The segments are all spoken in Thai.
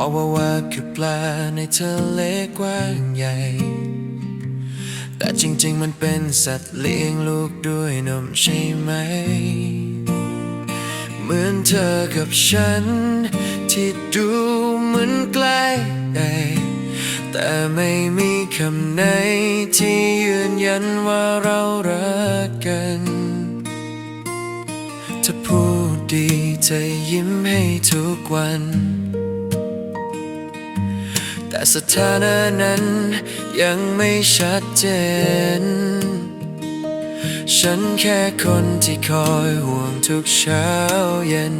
บอกว่าว่าคือปลาในทะเลกว้างใหญ่ แต่จริงๆมันเป็นสัตว์เลี้ยงลูกด้วยนมใช่ไหม เหมือนเธอกับฉัน ที่ดูเหมือนใกล้แต่ไม่มีคำไหนที่ยืนยันว่าเรารักกันจะพูดดีจะยิ้มให้ทุกวัน แต่สถานะนั้นยังไม่ชัดเจน ฉันแค่คนที่คอยห่วงทุกเช้าเย็น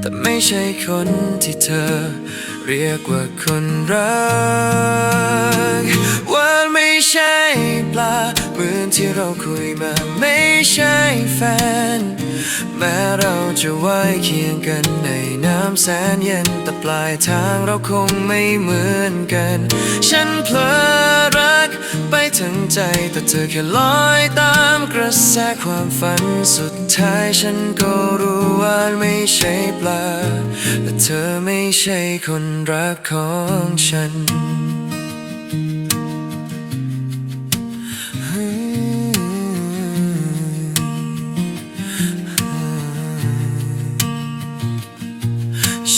แต่ไม่ใช่คนที่เธอเรียกว่าคนรักว่าไม่ใช่ปลาเหมือนที่เราคุยมาไม่ใช่แฟน แม้เราจะว่ายเคียงกันในน้ำแสนเย็นแต่ปลายทางเราคงไม่เหมือนกัน ฉันเพลอรักไปทั้งใจแต่เธอแค่ลอยตามกระแสความฝันสุดท้ายฉันก็รู้ว่าไม่ใช่ปลาแต่เธอไม่ใช่คนรักของฉัน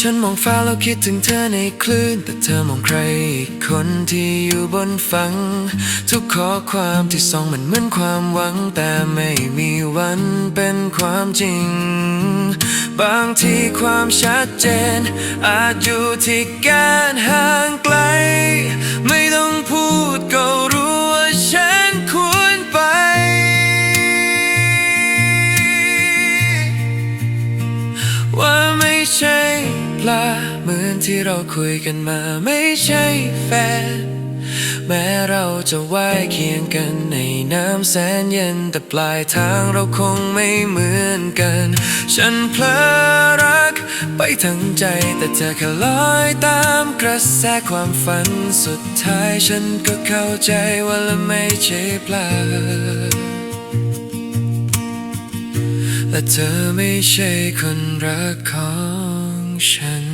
ฉันมองฟ้าแล้วคิดถึงเธอในคลื่น แต่เธอมองใครอีกคนที่อยู่บนฝั่งทุกข้อความที่ส่องมันเหมือนความหวัง แต่ไม่มีวันเป็นความจริง บางทีความชัดเจน อาจอยู่ที่การห่างไกล ลาเหมือนที่เราคุยกันมาไม่ใช่แฟน แม้เราจะว่ายเคียงกันในน้ำแสนเย็นแต่ปลายทางเราคงไม่เหมือนกัน ฉันเพลอรักไปทั้งใจแต่เธอแค่ลอยตามกระแสความฝันสุดท้ายฉันก็เข้าใจว่าละไม่ใช่ปลาและเธอไม่ใช่คนรักของ 身